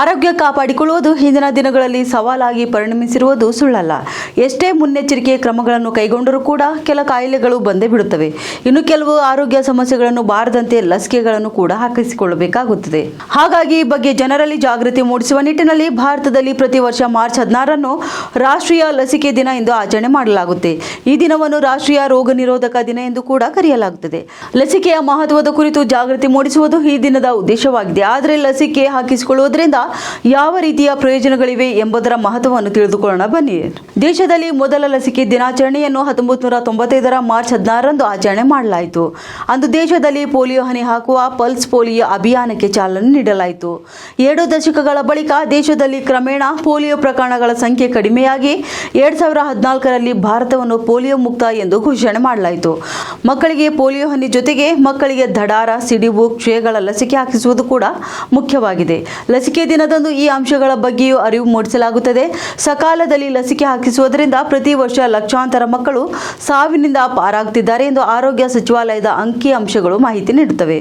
ಆರೋಗ್ಯ ಕಾಪಾಡಿಕೊಳ್ಳುವುದು ಹಿಂದಿನ ದಿನಗಳಲ್ಲಿ ಸವಾಲಾಗಿ ಪರಿಣಮಿಸಿರುವುದು ಸುಳ್ಳಲ್ಲ. ಎಷ್ಟೇ ಮುನ್ನೆಚ್ಚರಿಕೆ ಕ್ರಮಗಳನ್ನು ಕೈಗೊಂಡರೂ ಕೂಡ ಕೆಲ ಕಾಯಿಲೆಗಳು ಬಂದೇ ಬಿಡುತ್ತವೆ. ಇನ್ನು ಕೆಲವು ಆರೋಗ್ಯ ಸಮಸ್ಯೆಗಳನ್ನು ಬಾರದಂತೆ ಲಸಿಕೆಗಳನ್ನು ಕೂಡ ಹಾಕಿಸಿಕೊಳ್ಳಬೇಕಾಗುತ್ತದೆ. ಹಾಗಾಗಿ ಈ ಬಗ್ಗೆ ಜನರಲ್ಲಿ ಜಾಗೃತಿ ಮೂಡಿಸುವ ನಿಟ್ಟಿನಲ್ಲಿ ಭಾರತದಲ್ಲಿ ಪ್ರತಿ ವರ್ಷ ಮಾರ್ಚ್ ಹದಿನಾರನ್ನು ರಾಷ್ಟ್ರೀಯ ಲಸಿಕೆ ದಿನ ಎಂದು ಆಚರಣೆ ಮಾಡಲಾಗುತ್ತೆ. ಈ ದಿನವನ್ನು ರಾಷ್ಟ್ರೀಯ ರೋಗ ನಿರೋಧಕ ದಿನ ಎಂದು ಕೂಡ ಕರೆಯಲಾಗುತ್ತದೆ. ಲಸಿಕೆಯ ಮಹತ್ವದ ಕುರಿತು ಜಾಗೃತಿ ಮೂಡಿಸುವುದು ಈ ದಿನದ ಉದ್ದೇಶವಾಗಿದೆ. ಆದರೆ ಲಸಿಕೆ ಹಾಕಿಸಿಕೊಳ್ಳುವುದರಿಂದ ಯಾವ ರೀತಿಯ ಪ್ರಯೋಜನಗಳಿವೆ ಎಂಬುದರ ಮಹತ್ವವನ್ನು ತಿಳಿದುಕೊಳ್ಳೋಣ. ಬನ್ನಿ. ದೇಶದಲ್ಲಿ ಮೊದಲ ಲಸಿಕೆ ದಿನಾಚರಣೆಯನ್ನು ಹತ್ತೊಂಬತ್ತು ನೂರ ತೊಂಬತ್ತೈದರ ಮಾರ್ಚ್ ಹದಿನಾರರಂದು ಆಚರಣೆ ಮಾಡಲಾಯಿತು. ಅಂದು ದೇಶದಲ್ಲಿ ಪೋಲಿಯೋ ಹನಿ ಹಾಕುವ ಪಲ್ಸ್ ಪೋಲಿಯೋ ಅಭಿಯಾನಕ್ಕೆ ಚಾಲನೆ ನೀಡಲಾಯಿತು. ಎರಡು ದಶಕಗಳ ಬಳಿಕ ದೇಶದಲ್ಲಿ ಕ್ರಮೇಣ ಪೋಲಿಯೋ ಪ್ರಕರಣಗಳ ಸಂಖ್ಯೆ ಕಡಿಮೆಯಾಗಿ ಎರಡ್ ಸಾವಿರ ಹದಿನಾಲ್ಕರಲ್ಲಿ ಭಾರತವನ್ನು ಪೋಲಿಯೋ ಮುಕ್ತ ಎಂದು ಘೋಷಣೆ ಮಾಡಲಾಯಿತು. ಮಕ್ಕಳಿಗೆ ಪೋಲಿಯೋ ಹನಿ ಜೊತೆಗೆ ಮಕ್ಕಳಿಗೆ ದಡಾರ ಸಿಡಿಬು, ಕ್ಷಯಗಳ ಲಸಿಕೆ ಹಾಕಿಸುವುದು ಕೂಡ ಮುಖ್ಯವಾಗಿದೆ. ಲಸಿಕೆ ದಿನದಂದು ಈ ಅಂಶಗಳ ಬಗ್ಗೆಯೂ ಅರಿವು ಮೂಡಿಸಲಾಗುತ್ತದೆ. ಸಕಾಲದಲ್ಲಿ ಲಸಿಕೆ ಹಾಕಿಸುವುದರಿಂದ ಪ್ರತಿ ವರ್ಷ ಲಕ್ಷಾಂತರ ಮಕ್ಕಳು ಸಾವಿನಿಂದ ಪಾರಾಗುತ್ತಿದ್ದಾರೆ ಎಂದು ಆರೋಗ್ಯ ಸಚಿವಾಲಯದ ಅಂಕಿ ಅಂಶಗಳು ಮಾಹಿತಿ ನೀಡುತ್ತವೆ.